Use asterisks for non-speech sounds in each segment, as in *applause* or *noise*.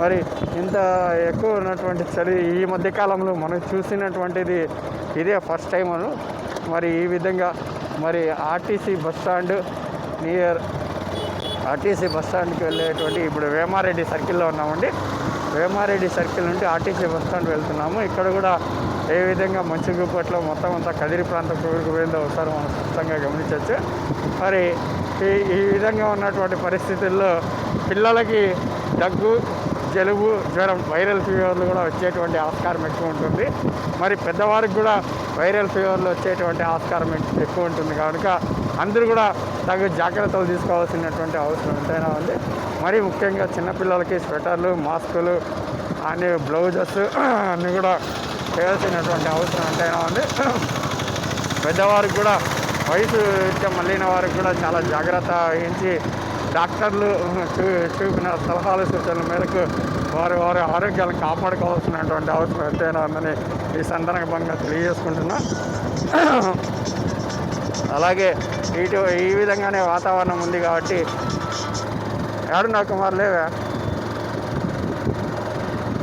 మరి ఇంత ఎక్కువ ఉన్నటువంటి చలి ఈ మధ్యకాలంలో మనం చూసినటువంటిది ఇదే ఫస్ట్ టైం అను. మరి ఈ విధంగా మరి RTC bus stand near RTC bus స్టాండ్కి వెళ్ళేటువంటి ఇప్పుడు వేమారెడ్డి సర్కిల్లో ఉన్నామండి. వేమారెడ్డి సర్కిల్ నుండి ఆర్టీసీ బస్ స్టాండ్ వెళ్తున్నాము. ఇక్కడ కూడా ఏ విధంగా మంచి గుప్పట్లో మొత్తం అంతా కదిరి ప్రాంతం కూరుకుపోయిందో ఒకసారి మనం స్పష్టంగా గమనించవచ్చు. మరి ఈ ఈ విధంగా ఉన్నటువంటి పరిస్థితుల్లో పిల్లలకి దగ్గు జలుబు జ్వరం వైరల్ ఫీవర్లు కూడా వచ్చేటువంటి ఆస్కారం ఎక్కువ ఉంటుంది. మరి పెద్దవారికి కూడా వైరల్ ఫీవర్లు వచ్చేటువంటి ఆస్కారం ఎక్కువ ఉంటుంది. కనుక అందరూ కూడా తగు జాగ్రత్తలు తీసుకోవాల్సినటువంటి అవసరం ఎంతైనా ఉంది. మరి ముఖ్యంగా చిన్నపిల్లలకి స్వెటర్లు మాస్కులు అన్ని బ్లౌజెస్ అన్నీ కూడా చేయాల్సినటువంటి అవసరం ఎంతైనా ఉంది. పెద్దవారికి కూడా వయసు మళ్ళిన వారికి కూడా చాలా జాగ్రత్త వహించి డాక్టర్లు చూ చూపిన సలహాలు సూచనల మేరకు వారి వారి ఆరోగ్యాలను కాపాడుకోవాల్సినటువంటి అవసరం ఎంతైనా ఉందని ఈ సందర్భంగా తెలియజేసుకుంటున్నా. అలాగే ఇటు ఈ విధంగానే వాతావరణం ఉంది కాబట్టి ఏడున్నా కుమార్ లేవా?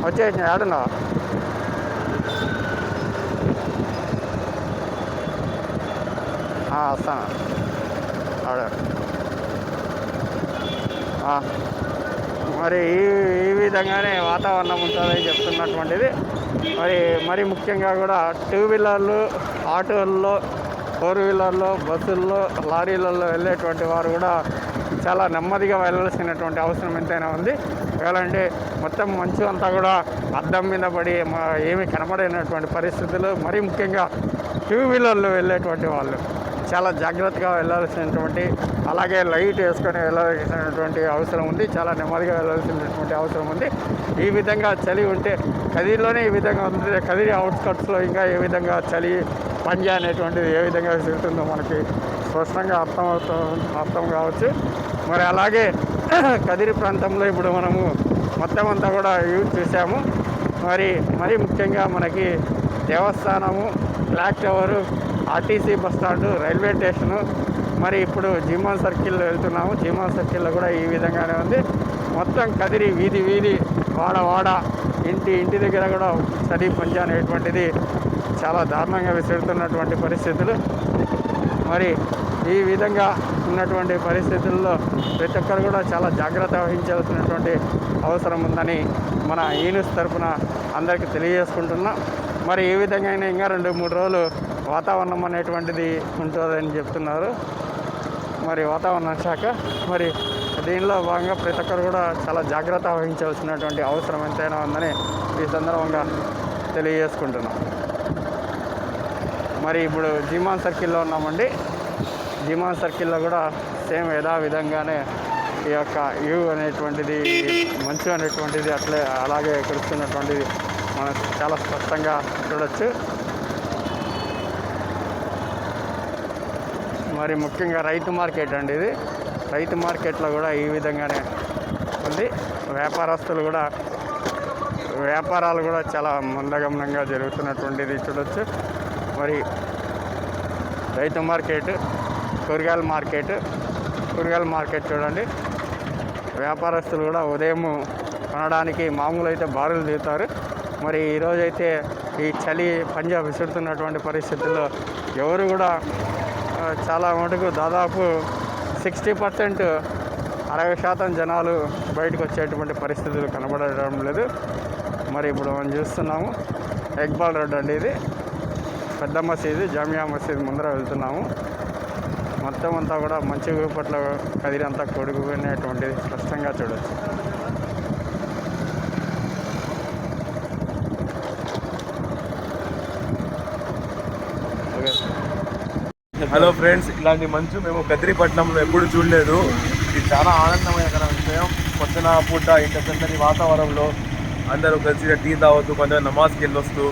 వచ్చేసిన ఏడున్నా వస్తాను. ఆడ. మరి ఈ ఈ విధంగానే వాతావరణం ఉంటుందని చెప్తున్నటువంటిది. మరి మరి ముఖ్యంగా కూడా టూ వీలర్లు ఆటోల్లో ఫోర్ వీలర్లో బస్సుల్లో లారీలలో వెళ్ళేటువంటి వారు కూడా చాలా నెమ్మదిగా వెళ్ళాల్సినటువంటి అవసరం ఎంతైనా ఉంది. ఎలాంటి మొత్తం మంచు అంతా కూడా అద్దం మీద పడి మా ఏమీ కనబడేటువంటి పరిస్థితులు మరీ ముఖ్యంగా టూ వీలర్లో వెళ్ళేటువంటి వాళ్ళు. చాలా జాగ్రత్తగా వెళ్ళాల్సినటువంటి అలాగే లైట్ వేసుకొని వెళ్ళాల్సినటువంటి అవసరం ఉంది. చాలా నెమ్మదిగా వెళ్ళాల్సినటువంటి అవసరం ఉంది. ఈ విధంగా చలి ఉంటే కదిరిలోనే ఈ విధంగా ఉంది కదిరి అవుట్స్కట్స్లో ఇంకా ఏ విధంగా చలి పంజా అనేటువంటిది ఏ విధంగా విసురుతుందో మనకి స్పష్టంగా అర్థం అవుతూ అర్థం కావచ్చు. మరి అలాగే *clears throat* కదిరి ప్రాంతంలో ఇప్పుడు మనము మొత్తం అంతా కూడా యూజ్ చేసాము మరి మరి ముఖ్యంగా మనకి దేవస్థానము clock tower RTC bus stand railway station. మరి ఇప్పుడు జిమాన్ సర్కిల్ వెళ్తున్నాము. జిమాన్ సర్కిల్లో కూడా ఈ విధంగానే ఉంది. మొత్తం కదిరి వీధి వీధి వాడ వాడ ఇంటి ఇంటి దగ్గర కూడా చలి పంజా అనేటువంటిది చాలా దారుణంగా విసురుతున్నటువంటి పరిస్థితులు. మరి ఈ విధంగా ఉన్నటువంటి పరిస్థితుల్లో ప్రతి ఒక్కరు కూడా చాలా జాగ్రత్త వహించాల్సినటువంటి అవసరం ఉందని మన ఈనుస్ తరఫున అందరికీ తెలియజేసుకుంటున్నాం. మరి ఏ విధంగా అయినా ఇంకా రెండు మూడు రోజులు వాతావరణం అనేటువంటిది ఉంటుందని చెప్తున్నారు. మరి వాతావరణ శాఖ మరి దీనిలో భాగంగా ప్రతి ఒక్కరు కూడా చాలా జాగ్రత్త వహించాల్సినటువంటి అవసరం ఎంతైనా ఉందని ఈ సందర్భంగా తెలియజేసుకుంటున్నాం. మరి ఇప్పుడు జిమాన్ సర్కిల్లో ఉన్నామండి. జిమాన్ సర్కిల్లో కూడా సేమ్ యథావిధంగానే ఈ యొక్క యూ అనేటువంటిది మంచు అనేటువంటిది అట్లే అలాగే కురుస్తున్నటువంటిది మనం చాలా స్పష్టంగా చూడొచ్చు. మరి ముఖ్యంగా రైతు మార్కెట్ అండి ఇది. రైతు మార్కెట్లో కూడా ఈ విధంగానే ఉంది. వ్యాపారస్తులు కూడా వ్యాపారాలు కూడా చాలా మందగమనంగా జరుగుతున్నటువంటిది చూడొచ్చు. మరి రైతు మార్కెట్ కూరగాయల మార్కెట్ కూరగాయల మార్కెట్ చూడండి. వ్యాపారస్తులు కూడా ఉదయం కొనడానికి మామూలు అయితే బారులు దిగుతారు మరి ఈరోజైతే ఈ చలి పంజాబ్ విసురుతున్నటువంటి పరిస్థితుల్లో ఎవరు కూడా చాలా మటుకు దాదాపు సిక్స్టీ పర్సెంట్ అరవై శాతం జనాలు బయటకు వచ్చేటువంటి పరిస్థితులు కనబడడం లేదు. మరి ఇప్పుడు మనం చూస్తున్నాము ఎక్బాల్ రోడ్ అండి ఇది. పెద్ద మసీదు జామియా మసీద్ ముందర వెళ్తున్నాము. మొత్తం అంతా కూడా మంచి పట్ల కదిరి అంతా స్పష్టంగా చూడొచ్చు. హలో ఫ్రెండ్స్ ఇలాంటి మంచు మేము కదిరిపట్నంలో ఎప్పుడు చూడలేదు. ఇది చాలా ఆనందమైన విషయం. పొద్దున పూట ఇంత చందని వాతావరణంలో అందరూ కలిసి టీ తాగొద్దు కొంచెం నమాజ్కి వెళ్ళొస్తూ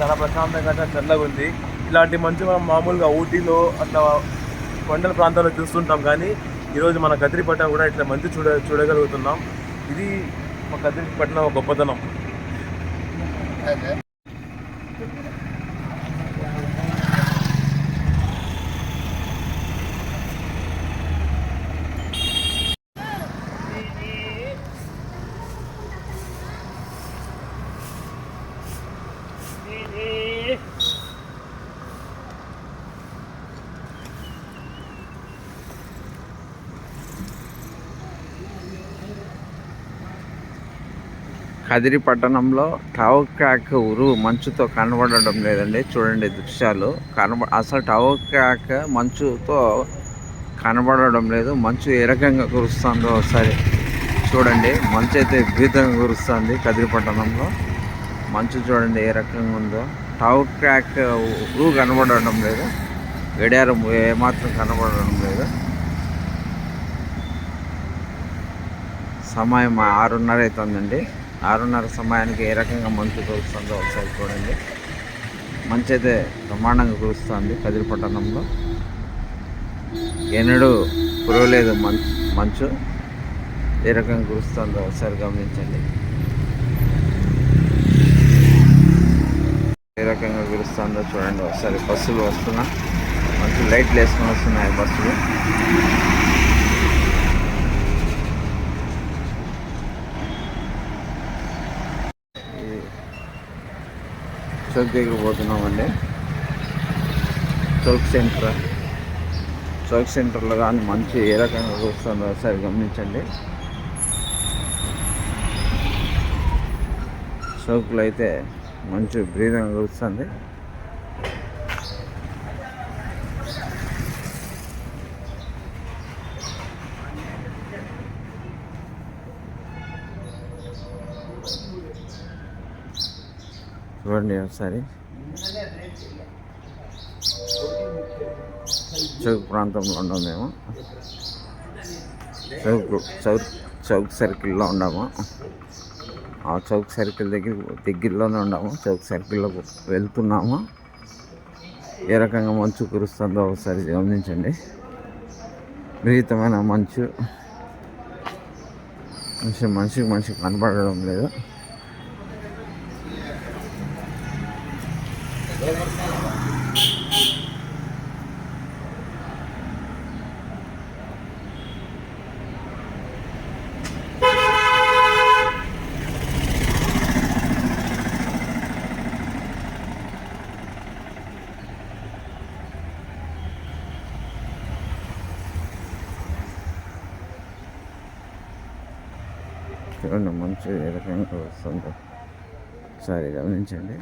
చాలా ప్రశాంతంగా చల్లగా ఉంది ఇలాంటి మంచు మనం మామూలుగా ఊటీలో అట్లా కొండల ప్రాంతాల్లో చూస్తుంటాం కానీ ఈరోజు మన కదిరిపట్నం కూడా ఇట్లా మంచు చూడ చూడగలుగుతున్నాం. ఇది మా కదిరిపట్నం గొప్పతనం. కదిరి పట్టణంలో టవకాక్ ఉరు మంచుతో కనబడడం లేదండి. చూడండి దృశ్యాలు. కనబ అసలు టవకాక్ మంచుతో కనబడడం లేదు. మంచు ఏ రకంగా కురుస్తుందో ఒకసారి చూడండి. మంచు అయితే విపరీతంగా కురుస్తుంది కదిరి పట్టణంలో? మంచు చూడండి ఏ రకంగా ఉందో. టవకాక్ ఉరు కనబడడం లేదు. గడియారం ఏమాత్రం కనబడడం లేదు. సమయం ఆరున్నర అవుతుందండి. ఆరున్నర సమయానికి ఏ రకంగా మంచు కురుస్తుందో ఒకసారి చూడండి. మంచు అయితే బ్రహ్మాండంగా కురుస్తుంది కదిరి పట్టణంలో. ఎన్నడూ కురవలేదు మంచు మంచు. ఏ రకంగా కురుస్తుందో ఒకసారి గమనించండి. ఏ రకంగా కురుస్తుందో చూడండి. ఒకసారి బస్సులు వస్తున్నా. మంచి లైట్లు వేసుకొని వస్తున్నాయి బస్సులు. చౌక్ దగ్గర పోతున్నామండి. చౌక్ సెంటర్. చౌక్ సెంటర్లో కానీ మంచి ఏ రకంగా చూస్తుందో ఒకసారి గమనించండి. చౌక్లో అయితే మంచి బ్రీదంగా కురుస్తుంది చూడండి ఒకసారి. చౌక్ ప్రాంతంలో ఉన్నాం మేము. చౌక్ చౌక్ చౌక్ సర్కిల్లో ఉన్నాము. ఆ చౌక్ సర్కిల్ దగ్గర దగ్గరలోనే ఉన్నాము. చౌక్ సర్కిల్లో వెళ్తున్నాము. ఏ రకంగా మంచు కురుస్తుందో ఒకసారి గమనించండి. విపరీతమైన మంచు. మనిషి మనిషికి మనిషికి కనపడడం లేదు. చూడండి మంచి ఏ రకంగా వస్తుందో? ఒకసారి గమనించండి.